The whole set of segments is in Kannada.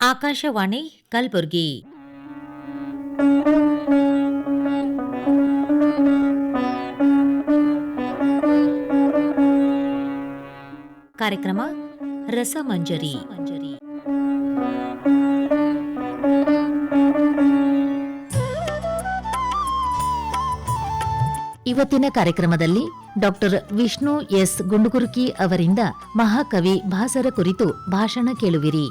ಆಕಾಶವಾಣಿ, ಕಲಬುರಗಿ. ಕಾರ್ಯಕ್ರಮ ರಸಮಂಜರಿ. ಮಂಜರಿ ಇವತ್ತಿನ ಕಾರ್ಯಕ್ರಮದಲ್ಲಿ ಡಾಕ್ಟರ್ ವಿಷ್ಣು ಎಸ್ ಗುಂಡುಗುರುಕಿ ಅವರಿಂದ ಮಹಾಕವಿ ಭಾಸರ ಕುರಿತು ಭಾಷಣ ಕೇಳುವಿರಿ.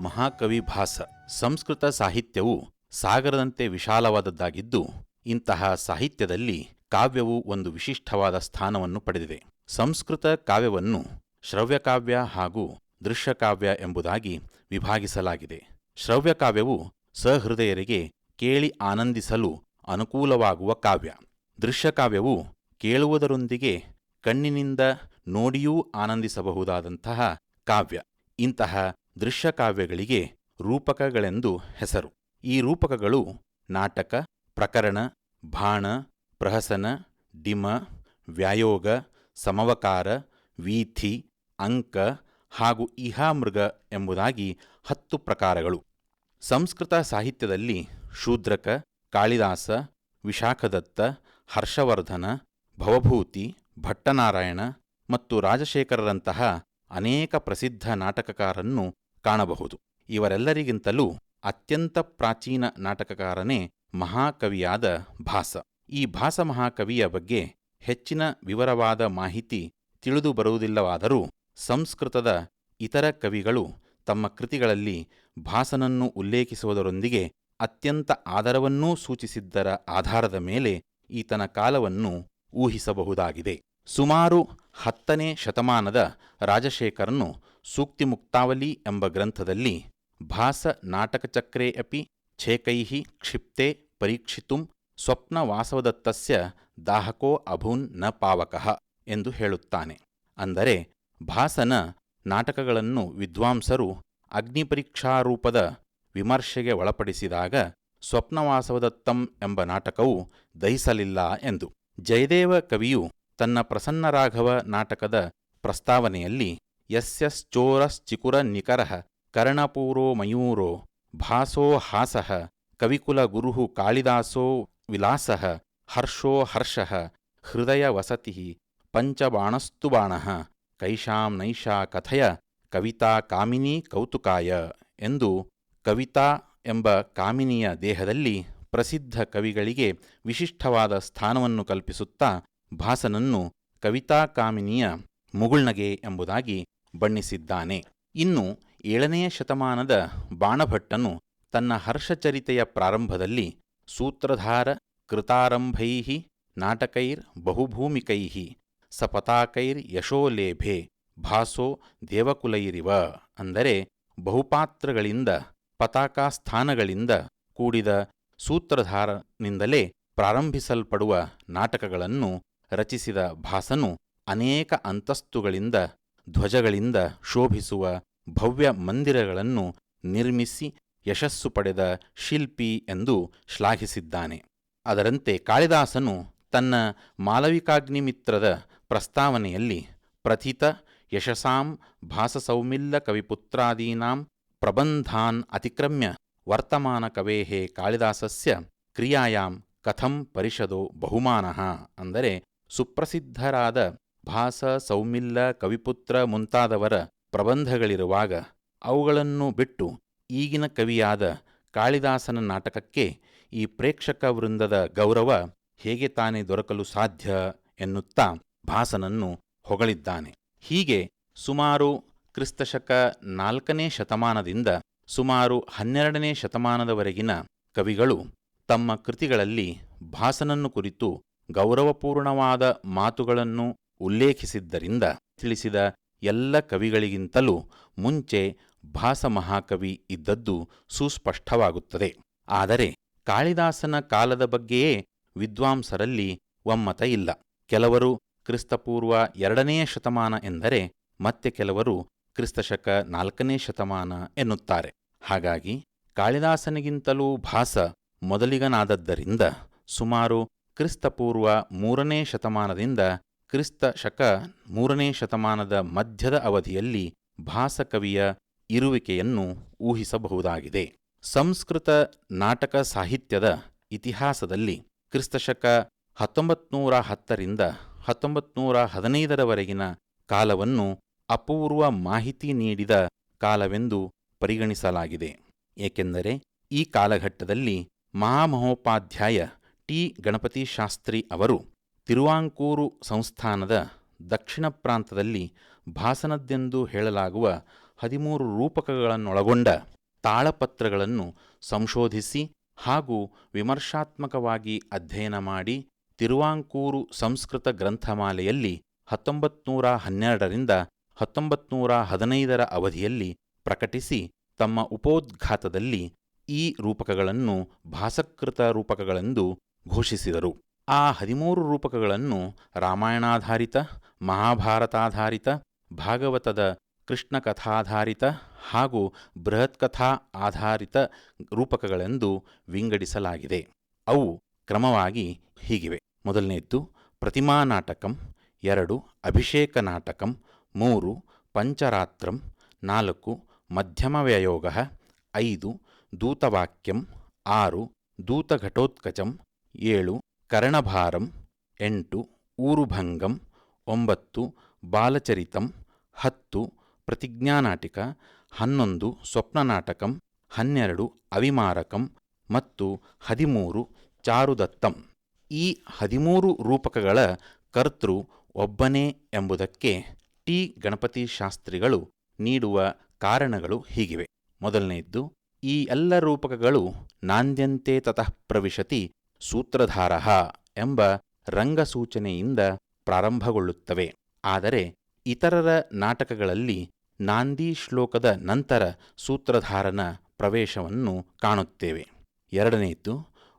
ಮಹಾಕವಿ ಭಾಸ. ಸಂಸ್ಕೃತ ಸಾಹಿತ್ಯವು ಸಾಗರದಂತೆ ವಿಶಾಲವಾದದ್ದಾಗಿದ್ದು, ಇಂತಹ ಸಾಹಿತ್ಯದಲ್ಲಿ ಕಾವ್ಯವು ಒಂದು ವಿಶಿಷ್ಟವಾದ ಸ್ಥಾನವನ್ನು ಪಡೆದಿದೆ. ಸಂಸ್ಕೃತ ಕಾವ್ಯವನ್ನು ಶ್ರವ್ಯಕಾವ್ಯ ಹಾಗೂ ದೃಶ್ಯಕಾವ್ಯ ಎಂಬುದಾಗಿ ವಿಭಾಗಿಸಲಾಗಿದೆ. ಶ್ರವ್ಯಕಾವ್ಯವು ಸಹೃದಯರಿಗೆ ಕೇಳಿ ಆನಂದಿಸಲು ಅನುಕೂಲವಾಗುವ ಕಾವ್ಯ. ದೃಶ್ಯಕಾವ್ಯವು ಕೇಳುವುದರೊಂದಿಗೆ ಕಣ್ಣಿನಿಂದ ನೋಡಿಯೂ ಆನಂದಿಸಬಹುದಾದಂತಹ ಕಾವ್ಯ. ಇಂತಹ ದೃಶ್ಯಕಾವ್ಯಗಳಿಗೆ ರೂಪಕಗಳೆಂದು ಹೆಸರು. ಈ ರೂಪಕಗಳು ನಾಟಕ, ಪ್ರಕರಣ, ಭಾಣ, ಪ್ರಹಸನ, ಡಿಮ, ವ್ಯಾಯೋಗ, ಸಮವಕಾರ, ವೀಥಿ, ಅಂಕ ಹಾಗೂ ಇಹಾಮೃಗ ಎಂಬುದಾಗಿ ಹತ್ತು ಪ್ರಕಾರಗಳು. ಸಂಸ್ಕೃತ ಸಾಹಿತ್ಯದಲ್ಲಿ ಶೂದ್ರಕ, ಕಾಳಿದಾಸ, ವಿಶಾಖದತ್ತ, ಹರ್ಷವರ್ಧನ, ಭವಭೂತಿ, ಭಟ್ಟನಾರಾಯಣ ಮತ್ತು ರಾಜಶೇಖರರಂತಹ ಅನೇಕ ಪ್ರಸಿದ್ಧ ನಾಟಕಕಾರನ್ನು ಕಾಣಬಹುದು. ಇವರೆಲ್ಲರಿಗಿಂತಲೂ ಅತ್ಯಂತ ಪ್ರಾಚೀನ ನಾಟಕಕಾರನೇ ಮಹಾಕವಿಯಾದ ಭಾಸ. ಈ ಭಾಸ ಮಹಾಕವಿಯ ಬಗ್ಗೆ ಹೆಚ್ಚಿನ ವಿವರವಾದ ಮಾಹಿತಿ ತಿಳಿದು ಬರುವುದಿಲ್ಲವಾದರೂ ಸಂಸ್ಕೃತದ ಇತರ ಕವಿಗಳು ತಮ್ಮ ಕೃತಿಗಳಲ್ಲಿ ಭಾಸನನ್ನು ಉಲ್ಲೇಖಿಸುವುದರೊಂದಿಗೆ ಅತ್ಯಂತ ಆದರವನ್ನೂ ಸೂಚಿಸಿದ್ದರ ಆಧಾರದ ಮೇಲೆ ಈತನ ಕಾಲವನ್ನು ಊಹಿಸಬಹುದಾಗಿದೆ. ಸುಮಾರು ಹತ್ತನೇ ಶತಮಾನದ ರಾಜಶೇಖರನು ಸೂಕ್ತಿಮುಕ್ತಾವಲಿ ಎಂಬ ಗ್ರಂಥದಲ್ಲಿ ಭಾಸ ನಾಟಕಚಕ್ರೇ ಅಪಿ ಛೇಕೈಹಿ ಕ್ಷಿಪ್ತೆ ಪರೀಕ್ಷಿತುಂ ಸ್ವಪ್ನವಾಸವದತ್ತಸ್ಯ ದಾಹಕೋ ಅಭೂನ್ನ ಪಾವಕಃ ಎಂದು ಹೇಳುತ್ತಾನೆ. ಅಂದರೆ ಭಾಸನ ನಾಟಕಗಳನ್ನು ವಿದ್ವಾಂಸರು ಅಗ್ನಿಪರೀಕ್ಷಾರೂಪದ ವಿಮರ್ಶೆಗೆ ಒಳಪಡಿಸಿದಾಗ ಸ್ವಪ್ನವಾಸವದತ್ತಂ ಎಂಬ ನಾಟಕವು ದಹಿಸಲಿಲ್ಲ ಎಂದು ಜಯದೇವ ಕವಿಯು ತನ್ನ ಪ್ರಸನ್ನರಾಘವ ನಾಟಕದ ಪ್ರಸ್ತಾವನೆಯಲ್ಲಿ ಯಸ್ಯಶ್ಚೋರಶ್ಚಿಕುರ ನಿಕರಃ ಕರ್ಣಪೂರೋ ಮಯೂರೋ ಭಾಸೋ ಹಾಸಃ ಕವಿಕುಲ ಗುರುಹು ಕಾಳಿದಾಸೋ ವಿಲಾಸಃ ಹರ್ಷೋ ಹರ್ಷಃ ಹೃದಯ ವಸತಿ ಪಂಚಬಾಣಸ್ತು ಬಾಣಃ ಕೈಷಾಂ ನೈಷಾ ಕಥಯ ಕವಿತಾ ಕಾಮಿನಿ ಕೌತುಕಾಯ ಎಂದು ಕವಿತಾ ಎಂಬ ಕಾಮಿನಿಯ ದೇಹದಲ್ಲಿ ಪ್ರಸಿದ್ಧ ಕವಿಗಳಿಗೆ ವಿಶಿಷ್ಟವಾದ ಸ್ಥಾನವನ್ನು ಕಲ್ಪಿಸುತ್ತಾ ಭಾಸನನ್ನು ಕವಿತಾ ಕಾಮಿನಿಯ ಮುಗುಳ್ನಗೆ ಎಂಬುದಾಗಿ ಬಣ್ಣಿಸಿದ್ದಾನೆ. ಇನ್ನು ಏಳನೆಯ ಶತಮಾನದ ಬಾಣಭಟ್ಟನು ತನ್ನ ಹರ್ಷಚರಿತೆಯ ಪ್ರಾರಂಭದಲ್ಲಿ ಸೂತ್ರಧಾರ ಕೃತಾರಂಭೈ ನಾಟಕೈರ್ ಬಹುಭೂಮಿಕೈ ಸಪತಾಕೈರ್ ಯಶೋಲೇಭೆ, ಭಾಸೋ ದೇವಕುಲೈರಿವ ಅಂದರೆ ಬಹುಪಾತ್ರಗಳಿಂದ ಪತಾಕಾಸ್ಥಾನಗಳಿಂದ ಕೂಡಿದ ಸೂತ್ರಧಾರನಿಂದಲೇ ಪ್ರಾರಂಭಿಸಲ್ಪಡುವ ನಾಟಕಗಳನ್ನು ರಚಿಸಿದ ಭಾಸನು ಅನೇಕ ಅಂತಸ್ತುಗಳಿಂದ ಧ್ವಜಗಳಿಂದ ಶೋಭಿಸುವ ಭವ್ಯ ಮಂದಿರಗಳನ್ನು ನಿರ್ಮಿಸಿ ಯಶಸ್ಸು ಪಡೆದ ಶಿಲ್ಪಿ ಎಂದು ಶ್ಲಾಘಿಸಿದ್ದಾನೆ. ಅದರಂತೆ ಕಾಳಿದಾಸನು ತನ್ನ ಮಾಲವಿಕಾಗ್ನಿಮಿತ್ರದ ಪ್ರಸ್ತಾವನೆಯಲ್ಲಿ ಪ್ರಥಿತ ಯಶಸಾಂ ಭಾಸಸೌಮಿಲ್ಲ ಕವಿಪುತ್ರಾದೀನಾಂ ಪ್ರಬಂಧಾನ್ ಅತಿಕ್ರಮ್ಯ ವರ್ತಮಾನ ಕವೇಹೇ ಕಾಳಿದಾಸಸ್ಯ ಕ್ರಿಯಾಯಾಂ ಕಥಂ ಪರಿಷದೋ ಬಹುಮಾನಃ ಅಂದರೆ ಸುಪ್ರಸಿದ್ಧರಾದ ಭಾಸ, ಸೌಮಿಲ್ಲ, ಕವಿಪುತ್ರ ಮುಂತಾದವರ ಪ್ರಬಂಧಗಳಿರುವಾಗ ಅವುಗಳನ್ನು ಬಿಟ್ಟು ಈಗಿನ ಕವಿಯಾದ ಕಾಳಿದಾಸನ ನಾಟಕಕ್ಕೆ ಈ ಪ್ರೇಕ್ಷಕ ವೃಂದದ ಗೌರವ ಹೇಗೆ ತಾನೇ ದೊರಕಲು ಸಾಧ್ಯ ಎನ್ನುತ್ತಾ ಭಾಸನನ್ನು ಹೊಗಳಿದ್ದಾನೆ. ಹೀಗೆ ಸುಮಾರು ಕ್ರಿಸ್ತಶಕ ನಾಲ್ಕನೇ ಶತಮಾನದಿಂದ ಸುಮಾರು ಹನ್ನೆರಡನೇ ಶತಮಾನದವರೆಗಿನ ಕವಿಗಳು ತಮ್ಮ ಕೃತಿಗಳಲ್ಲಿ ಭಾಸನನ್ನು ಕುರಿತು ಗೌರವಪೂರ್ಣವಾದ ಮಾತುಗಳನ್ನು ಉಲ್ಲೇಖಿಸಿದ್ದರಿಂದ ತಿಳಿಸಿದ ಎಲ್ಲ ಕವಿಗಳಿಗಿಂತಲೂ ಮುಂಚೆ ಭಾಸ ಮಹಾಕವಿ ಇದ್ದದ್ದು ಸುಸ್ಪಷ್ಟವಾಗುತ್ತದೆ. ಆದರೆ ಕಾಳಿದಾಸನ ಕಾಲದ ಬಗ್ಗೆಯೇ ವಿದ್ವಾಂಸರಲ್ಲಿ ಒಮ್ಮತ ಇಲ್ಲ. ಕೆಲವರು ಕ್ರಿಸ್ತಪೂರ್ವ ಎರಡನೆಯ ಶತಮಾನ ಎಂದರೆ ಮತ್ತೆ ಕೆಲವರು ಕ್ರಿಸ್ತಶಕ ನಾಲ್ಕನೇ ಶತಮಾನ ಎನ್ನುತ್ತಾರೆ. ಹಾಗಾಗಿ ಕಾಳಿದಾಸನಿಗಿಂತಲೂ ಭಾಸ ಮೊದಲಿಗನಾದದ್ದರಿಂದ ಸುಮಾರು ಕ್ರಿಸ್ತಪೂರ್ವ ಮೂರನೇ ಶತಮಾನದಿಂದ ಕ್ರಿಸ್ತ ಶಕ ಮೂರನೇ ಶತಮಾನದ ಮಧ್ಯದ ಅವಧಿಯಲ್ಲಿ ಭಾಸಕವಿಯ ಇರುವಿಕೆಯನ್ನು ಊಹಿಸಬಹುದಾಗಿದೆ. ಸಂಸ್ಕೃತ ನಾಟಕ ಸಾಹಿತ್ಯದ ಇತಿಹಾಸದಲ್ಲಿ ಕ್ರಿಸ್ತಶಕ ಹತ್ತೊಂಬತ್ನೂರ ಹತ್ತರಿಂದ ಹತ್ತೊಂಬತ್ನೂರ ಹದಿನೈದರವರೆಗಿನ ಕಾಲವನ್ನು ಅಪೂರ್ವ ಮಾಹಿತಿ ನೀಡಿದ ಕಾಲವೆಂದು ಪರಿಗಣಿಸಲಾಗಿದೆ. ಏಕೆಂದರೆ ಈ ಕಾಲಘಟ್ಟದಲ್ಲಿ ಮಹಾಮಹೋಪಾಧ್ಯಾಯ ಟಿ. ಗಣಪತಿ ಶಾಸ್ತ್ರಿ ಅವರು ತಿರುವಾಂಕೂರು ಸಂಸ್ಥಾನದ ದಕ್ಷಿಣ ಪ್ರಾಂತದಲ್ಲಿ ಭಾಸನದ್ದೆಂದು ಹೇಳಲಾಗುವ ಹದಿಮೂರು ರೂಪಕಗಳನ್ನೊಳಗೊಂಡ ತಾಳಪತ್ರಗಳನ್ನು ಸಂಶೋಧಿಸಿ ಹಾಗೂ ವಿಮರ್ಶಾತ್ಮಕವಾಗಿ ಅಧ್ಯಯನ ಮಾಡಿ ತಿರುವಾಂಕೂರು ಸಂಸ್ಕೃತ ಗ್ರಂಥಮಾಲೆಯಲ್ಲಿ ಹತ್ತೊಂಬತ್ನೂರ ಹನ್ನೆರಡರಿಂದ ಹತ್ತೊಂಬತ್ನೂರ ಹದಿನೈದರ ಅವಧಿಯಲ್ಲಿ ಪ್ರಕಟಿಸಿ ತಮ್ಮ ಉಪೋದ್ಘಾತದಲ್ಲಿ ಈ ರೂಪಕಗಳನ್ನು ಭಾಸಕೃತ ರೂಪಕಗಳೆಂದು ಘೋಷಿಸಿದರು. ಆ ಹದಿಮೂರು ರೂಪಕಗಳನ್ನು ರಾಮಾಯಣಾಧಾರಿತ, ಮಹಾಭಾರತಾಧಾರಿತ, ಭಾಗವತದ ಕೃಷ್ಣ ಕಥಾಧಾರಿತ ಹಾಗೂ ಬೃಹತ್ಕಥಾ ಆಧಾರಿತ ರೂಪಕಗಳೆಂದು ವಿಂಗಡಿಸಲಾಗಿದೆ. ಅವು ಕ್ರಮವಾಗಿ ಹೀಗಿವೆ. ಮೊದಲನೆಯದ್ದು ಪ್ರತಿಮಾ ನಾಟಕಂ, ಎರಡು, ಅಭಿಷೇಕ ನಾಟಕಂ, ಮೂರು, ಪಂಚರಾತ್ರಂ, ನಾಲ್ಕು, ಮಧ್ಯಮ ವ್ಯಯೋಗ, ಐದು, ದೂತವಾಕ್ಯಂ, ಆರು, ದೂತಘಟೋತ್ಕಚಂ, ಏಳು ಕರ್ಣಭಾರಂ, ಎಂಟು, ಊರುಭಂಗಂ, ಒಂಬತ್ತು, ಬಾಲಚರಿತಂ, ಹತ್ತು, ಪ್ರತಿಜ್ಞಾನಾಟಿಕ, ಹನ್ನೊಂದು, ಸ್ವಪ್ನನಾಟಕಂ, ಹನ್ನೆರಡು, ಅವಿಮಾರಕಂ ಮತ್ತು ಹದಿಮೂರು, ಚಾರುದತ್ತಂ. ಈ ಹದಿಮೂರು ರೂಪಕಗಳ ಕರ್ತೃ ಒಬ್ಬನೇ ಎಂಬುದಕ್ಕೆ ಟಿ. ಗಣಪತಿ ಶಾಸ್ತ್ರಿಗಳು ನೀಡುವ ಕಾರಣಗಳು ಹೀಗಿವೆ. ಮೊದಲನೆಯದ್ದು, ಈ ಎಲ್ಲ ರೂಪಕಗಳು ನಾಂದ್ಯಂತೆ ತತಃ ಪ್ರವಿಶತಿ ಸೂತ್ರಧಾರ ಎಂಬ ರಂಗಸೂಚನೆಯಿಂದ ಪ್ರಾರಂಭಗೊಳ್ಳುತ್ತವೆ. ಆದರೆ ಇತರರ ನಾಟಕಗಳಲ್ಲಿ ನಾಂದಿ ಶ್ಲೋಕದ ನಂತರ ಸೂತ್ರಧಾರನ ಪ್ರವೇಶವನ್ನು ಕಾಣುತ್ತೇವೆ. ಎರಡನೆಯದ್ದು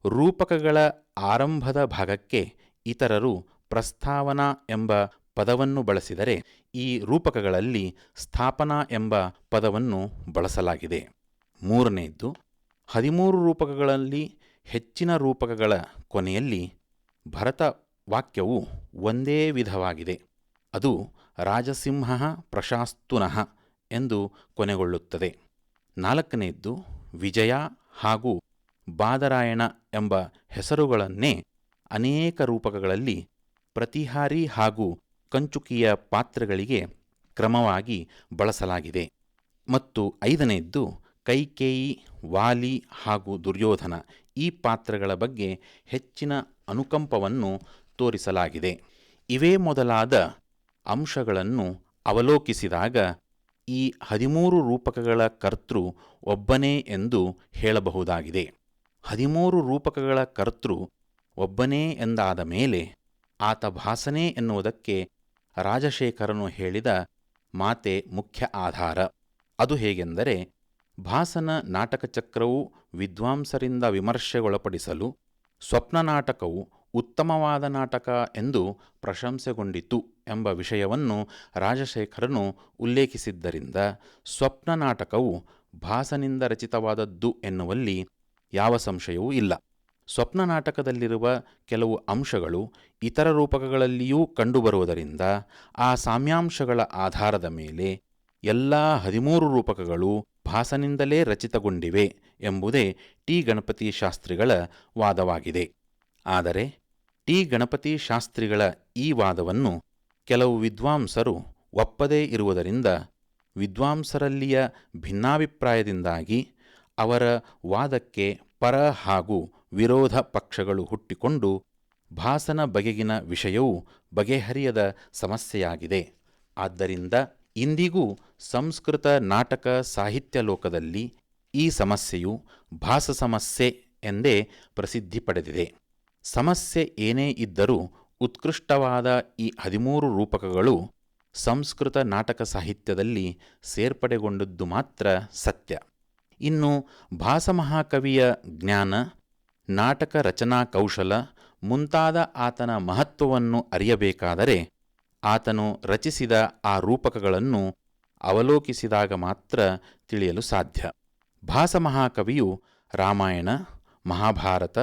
ರೂಪಕಗಳ ಆರಂಭದ ಭಾಗಕ್ಕೆ ಇತರರು ಪ್ರಸ್ತಾವನಾ ಎಂಬ ಪದವನ್ನು ಬಳಸಿದರೆ ಈ ರೂಪಕಗಳಲ್ಲಿ ಸ್ಥಾಪನಾ ಎಂಬ ಪದವನ್ನು ಬಳಸಲಾಗಿದೆ. ಮೂರನೆಯದ್ದು ಹದಿಮೂರು ರೂಪಕಗಳಲ್ಲಿ ಹೆಚ್ಚಿನ ರೂಪಕಗಳ ಕೊನೆಯಲ್ಲಿ ಭರತ ವಾಕ್ಯವು ಒಂದೇ ವಿಧವಾಗಿದೆ. ಅದು ರಾಜಸಿಂಹ ಪ್ರಶಾಸ್ತುನಃ ಎಂದು ಕೊನೆಗೊಳ್ಳುತ್ತದೆ. ನಾಲ್ಕನೆಯದ್ದು ವಿಜಯ ಹಾಗೂ ಬಾದರಾಯಣ ಎಂಬ ಹೆಸರುಗಳನ್ನೇ ಅನೇಕ ರೂಪಕಗಳಲ್ಲಿ ಪ್ರತಿಹಾರಿ ಹಾಗೂ ಕಂಚುಕಿಯ ಪಾತ್ರಗಳಿಗೆ ಕ್ರಮವಾಗಿ ಬಳಸಲಾಗಿದೆ. ಮತ್ತು ಐದನೆಯದ್ದು ಕೈಕೇಯಿ, ವಾಲಿ ಹಾಗೂ ದುರ್ಯೋಧನ ಈ ಪಾತ್ರಗಳ ಬಗ್ಗೆ ಹೆಚ್ಚಿನ ಅನುಕಂಪವನ್ನು ತೋರಿಸಲಾಗಿದೆ. ಇವೇ ಮೊದಲಾದ ಅಂಶಗಳನ್ನು ಅವಲೋಕಿಸಿದಾಗ ಈ ಹದಿಮೂರು ರೂಪಕಗಳ ಕರ್ತೃ ಒಬ್ಬನೇ ಎಂದು ಹೇಳಬಹುದಾಗಿದೆ. ಹದಿಮೂರು ರೂಪಕಗಳ ಕರ್ತೃ ಒಬ್ಬನೇ ಎಂದಾದ ಮೇಲೆ ಆತ ಭಾಸನೆ ಎನ್ನುವುದಕ್ಕೆ ರಾಜಶೇಖರನು ಹೇಳಿದ ಮಾತೆ ಮುಖ್ಯ ಆಧಾರ. ಅದು ಹೇಗೆಂದರೆ ಭಾಸನ ನಾಟಕ ಚಕ್ರವು ವಿದ್ವಾಂಸರಿಂದ ವಿಮರ್ಶೆಗೊಳಪಡಿಸಲು ಸ್ವಪ್ನ ನಾಟಕವು ಉತ್ತಮವಾದ ನಾಟಕ ಎಂದು ಪ್ರಶಂಸೆಗೊಂಡಿತು ಎಂಬ ವಿಷಯವನ್ನು ರಾಜಶೇಖರನು ಉಲ್ಲೇಖಿಸಿದ್ದರಿಂದ ಸ್ವಪ್ನ ನಾಟಕವು ಭಾಸನಿಂದ ರಚಿತವಾದದ್ದು ಎನ್ನುವಲ್ಲಿ ಯಾವ ಸಂಶಯವೂ ಇಲ್ಲ. ಸ್ವಪ್ನ ನಾಟಕದಲ್ಲಿರುವ ಕೆಲವು ಅಂಶಗಳು ಇತರ ರೂಪಕಗಳಲ್ಲಿಯೂ ಕಂಡುಬರುವುದರಿಂದ ಆ ಸಾಮ್ಯಾಂಶಗಳ ಆಧಾರದ ಮೇಲೆ ಎಲ್ಲ ಹದಿಮೂರು ರೂಪಕಗಳು ಭಾಸನಿಂದಲೇ ರಚಿತಗೊಂಡಿವೆ ಎಂಬುದೇ ಟಿ ಗಣಪತಿ ಶಾಸ್ತ್ರಿಗಳ ವಾದವಾಗಿದೆ. ಆದರೆ ಟಿ ಗಣಪತಿ ಶಾಸ್ತ್ರಿಗಳ ಈ ವಾದವನ್ನು ಕೆಲವು ವಿದ್ವಾಂಸರು ಒಪ್ಪದೇ ಇರುವುದರಿಂದ ವಿದ್ವಾಂಸರಲ್ಲಿಯ ಭಿನ್ನಾಭಿಪ್ರಾಯದಿಂದಾಗಿ ಅವರ ವಾದಕ್ಕೆ ಪರ ಹಾಗೂ ವಿರೋಧ ಪಕ್ಷಗಳು ಹುಟ್ಟಿಕೊಂಡು ಭಾಸನ ಬಗೆಗಿನ ವಿಷಯವು ಬಗೆಹರಿಯದ ಸಮಸ್ಯೆಯಾಗಿದೆ. ಆದ್ದರಿಂದ ಇಂದಿಗೂ ಸಂಸ್ಕೃತ ನಾಟಕ ಸಾಹಿತ್ಯ ಲೋಕದಲ್ಲಿ ಈ ಸಮಸ್ಯೆಯು ಭಾಸ ಸಮಸ್ಯೆ ಎಂದೇ ಪ್ರಸಿದ್ಧಿ ಪಡೆದಿದೆ. ಸಮಸ್ಯೆ ಏನೇ ಇದ್ದರೂ ಉತ್ಕೃಷ್ಟವಾದ ಈ ಹದಿಮೂರು ರೂಪಕಗಳು ಸಂಸ್ಕೃತ ನಾಟಕ ಸಾಹಿತ್ಯದಲ್ಲಿ ಸೇರ್ಪಡೆಗೊಂಡದ್ದು ಮಾತ್ರ ಸತ್ಯ. ಇನ್ನು ಭಾಸಮಹಾಕವಿಯ ಜ್ಞಾನ, ನಾಟಕ ರಚನಾ ಕೌಶಲ ಮುಂತಾದ ಆತನ ಮಹತ್ವವನ್ನು ಅರಿಯಬೇಕಾದರೆ ಆತನು ರಚಿಸಿದ ಆ ರೂಪಕಗಳನ್ನು ಅವಲೋಕಿಸಿದಾಗ ಮಾತ್ರ ತಿಳಿಯಲು ಸಾಧ್ಯ. ಭಾಸಮಹಾಕವಿಯು ರಾಮಾಯಣ, ಮಹಾಭಾರತ,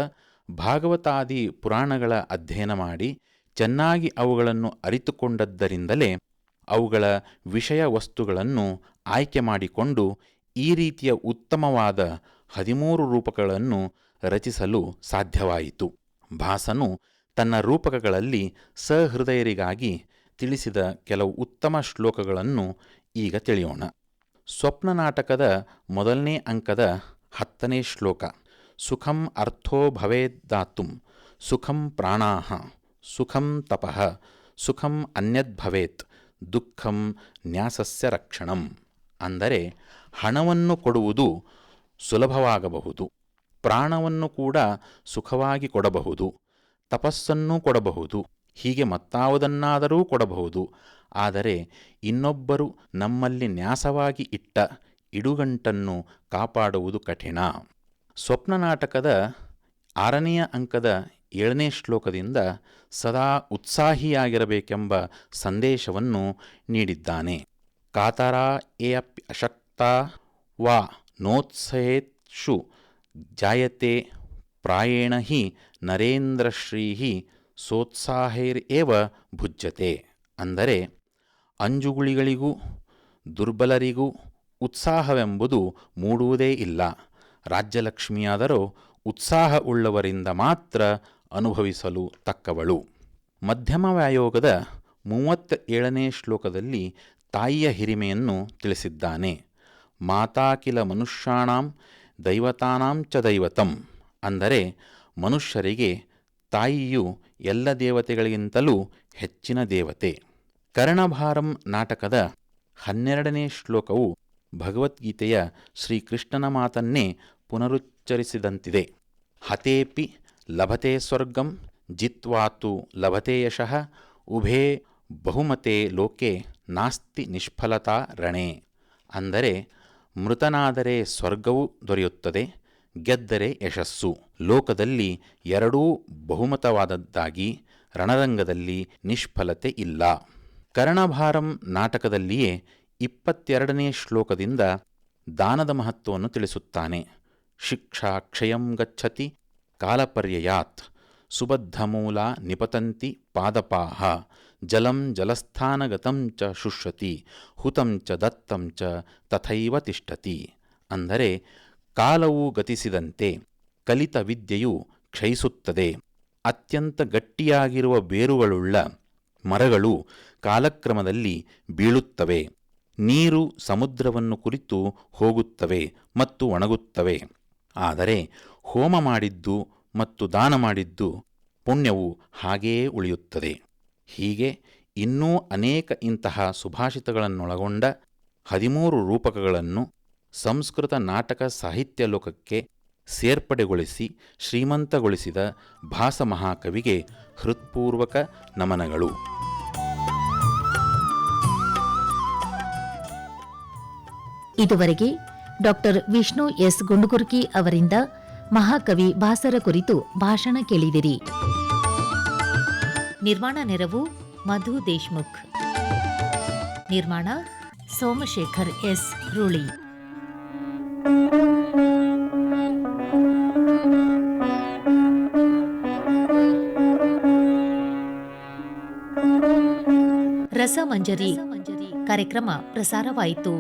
ಭಾಗವತಾದಿ ಪುರಾಣಗಳ ಅಧ್ಯಯನ ಮಾಡಿ ಚೆನ್ನಾಗಿ ಅವುಗಳನ್ನು ಅರಿತುಕೊಂಡದ್ದರಿಂದಲೇ ಅವುಗಳ ವಿಷಯ ವಸ್ತುಗಳನ್ನು ಆಯ್ಕೆ ಮಾಡಿಕೊಂಡು ಈ ರೀತಿಯ ಉತ್ತಮವಾದ ಹದಿಮೂರು ರೂಪಕಗಳನ್ನು ರಚಿಸಲು ಸಾಧ್ಯವಾಯಿತು. ಭಾಸನು ತನ್ನ ರೂಪಕಗಳಲ್ಲಿ ಸಹೃದಯರಿಗಾಗಿ ತಿಳಿಸಿದ ಕೆಲವು ಉತ್ತಮ ಶ್ಲೋಕಗಳನ್ನು ಈಗ ತಿಳಿಯೋಣ. ಸ್ವಪ್ನ ನಾಟಕದ ಮೊದಲನೇ ಅಂಕದ ಹತ್ತನೇ ಶ್ಲೋಕ. ಸುಖಂ ಅರ್ಥೋ ಭವೇದ್ದಾತುಂ ಸುಖಂ ಪ್ರಾಣಾಹ, ಸುಖಂ ತಪಃ, ಸುಖಂ ಅನ್ಯದ್ ಭವೇತ್, ದುಃಖಂ ನ್ಯಾಸಸ್ಯ ರಕ್ಷಣಂ. ಅಂದರೆ ಹಣವನ್ನು ಕೊಡುವುದು ಸುಲಭವಾಗಬಹುದು. ಪ್ರಾಣವನ್ನು ಕೂಡ ಸುಖವಾಗಿ ಕೊಡಬಹುದು. ತಪಸ್ಸನ್ನೂ ಕೊಡಬಹುದು. ಹೀಗೆ ಮತ್ತಾವುದನ್ನಾದರೂ ಕೊಡಬಹುದು. ಆದರೆ ಇನ್ನೊಬ್ಬರು ನಮ್ಮಲ್ಲಿ ನ್ಯಾಸವಾಗಿ ಇಟ್ಟ ಇಡುಗಂಟನ್ನು ಕಾಪಾಡುವುದು ಕಠಿಣ. ಸ್ವಪ್ನ ನಾಟಕದ ಆರನೆಯ ಅಂಕದ ಏಳನೇ ಶ್ಲೋಕದಿಂದ ಸದಾ ಉತ್ಸಾಹಿಯಾಗಿರಬೇಕೆಂಬ ಸಂದೇಶವನ್ನು ನೀಡಿದ್ದಾನೆ. ಕಾತರ ಅಪಿ ಅಶಕ್ತ ವಾ ನೋತ್ಸಹೇತ್ಷು ಜಾಯತೆ ಪ್ರಾಯೇಣ ಹಿ ನರೇಂದ್ರಶ್ರೀ ಸೋತ್ಸಾಹೈರೇವ ಭುಜ್ಯತೆ ಅಂದರೆ ಅಂಜುಗುಳಿಗಳಿಗೂ ದುರ್ಬಲರಿಗೂ ಉತ್ಸಾಹವೆಂಬುದು ಮೂಡುವುದೇ ಇಲ್ಲ. ರಾಜ್ಯಲಕ್ಷ್ಮಿಯಾದರೂ ಉತ್ಸಾಹ ಉಳ್ಳವರಿಂದ ಮಾತ್ರ ಅನುಭವಿಸಲು ತಕ್ಕವಳು. ಮಧ್ಯಮ ವ್ಯಾಯೋಗದ ಮೂವತ್ತ ಏಳನೇ ಶ್ಲೋಕದಲ್ಲಿ ತಾಯಿಯ ಹಿರಿಮೆಯನ್ನು ತಿಳಿಸಿದ್ದಾನೆ. ಮಾತಾಕಿಲ ಮನುಷ್ಯಾಣಾಂ ದೈವತಾನಾಂ ಚ ದೈವತಂ ಅಂದರೆ ಮನುಷ್ಯರಿಗೆ ತಾಯಿಯು ಎಲ್ಲ ದೇವತೆಗಳಿಗಿಂತಲೂ ಹೆಚ್ಚಿನ ದೇವತೆ. ಕರ್ಣಭಾರಂ ನಾಟಕದ ಹನ್ನೆರಡನೇ ಶ್ಲೋಕವು ಭಗವದ್ಗೀತೆಯ ಶ್ರೀಕೃಷ್ಣನ ಮಾತನ್ನೇ ಪುನರುಚ್ಚರಿಸಿದಂತಿದೆ. ಹತೇಪಿ ಲಭತೆ ಸ್ವರ್ಗಂ ಜಿತ್ವಾತು ಲಭತೆ ಯಶಃ ಉಭೇ ಬಹುಮತೆ ಲೋಕೆ ನಾಸ್ತಿ ನಿಷ್ಫಲತಾ ರಣೆ. ಅಂದರೆ ಮೃತನಾದರೆ ಸ್ವರ್ಗವು ದೊರೆಯುತ್ತದೆ ಗೆದ್ದರೆ ಯಶಸ್ಸು. ಲೋಕದಲ್ಲಿ ಎರಡೂ ಬಹುಮತವಾದದ್ದಾಗಿ ರಣರಂಗದಲ್ಲಿ ನಿಷ್ಫಲತೆ ಇಲ್ಲ. ಕರ್ಣಭಾರಂ ನಾಟಕದಲ್ಲಿಯೇ ಇಪ್ಪತ್ತೆರಡನೇ ಶ್ಲೋಕದಿಂದ ದಾನದ ಮಹತ್ವವನ್ನು ತಿಳಿಸುತ್ತಾನೆ. ಶಿಕ್ಷಾ ಕ್ಷಯಂ ಗಚ್ಚತಿ ಕಾಲಪರ್ಯಯಾತ್. ಸುಬದ್ಧಮೂಲ ನಿಪತಂತಿ ಪಾದಪಾಹ. ಜಲಂ ಜಲಸ್ಥಾನಗತಂ ಚ ಶುಷ್ಯತಿ ಹುತಂ ಚ ದತ್ತಂ ಚ ತಥೈವ ತಿಷ್ಟತಿ. ಅಂದರೆ ಕಾಲವು ಗತಿಸಿದಂತೆ ಕಲಿತ ವಿದ್ಯೆಯು ಕ್ಷಯಿಸುತ್ತದೆ. ಅತ್ಯಂತ ಗಟ್ಟಿಯಾಗಿರುವ ಬೇರುಗಳುಳ್ಳ ಮರಗಳು ಕಾಲಕ್ರಮದಲ್ಲಿ ಬೀಳುತ್ತವೆ. ನೀರು ಸಮುದ್ರವನ್ನು ಕುರಿತು ಹೋಗುತ್ತವೆ ಮತ್ತು ಒಣಗುತ್ತವೆ. ಆದರೆ ಹೋಮ ಮಾಡಿದ್ದು ಮತ್ತು ದಾನ ಮಾಡಿದ್ದು ಪುಣ್ಯವು ಹಾಗೆಯೇ ಉಳಿಯುತ್ತದೆ. ಹೀಗೆ ಇನ್ನೂ ಅನೇಕ ಇಂತಹ ಸುಭಾಷಿತಗಳನ್ನೊಳಗೊಂಡ ಹದಿಮೂರು ರೂಪಕಗಳನ್ನು ಸಂಸ್ಕೃತ ನಾಟಕ ಸಾಹಿತ್ಯ ಲೋಕಕ್ಕೆ ಸೇರ್ಪಡೆಗೊಳಿಸಿ ಶ್ರೀಮಂತಗೊಳಿಸಿದ ಭಾಸ ಮಹಾಕವಿಗೆ ಹೃತ್ಪೂರ್ವಕ ನಮನಗಳು. ಇದುವರೆಗೆ ಡಾಕ್ಟರ್ ವಿಷ್ಣು ಎಸ್ ಗುಂಡುಗುರ್ಕಿ ಅವರಿಂದ ಮಹಾಕವಿ ಭಾಸರ ಕುರಿತು ಭಾಷಣ ಕೇಳಿದಿರಿ. ನಿರ್ಮಾಣ ನೆರವು ಮಧು ದೇಶ್ಮುಖ್. ನಿರ್ಮಾಣ ಸೋಮಶೇಖರ್ ಎಸ್ ರೂಳಿ. ರಸಮಂಜರಿ ಕಾರ್ಯಕ್ರಮ ಪ್ರಸಾರವಾಯಿತು.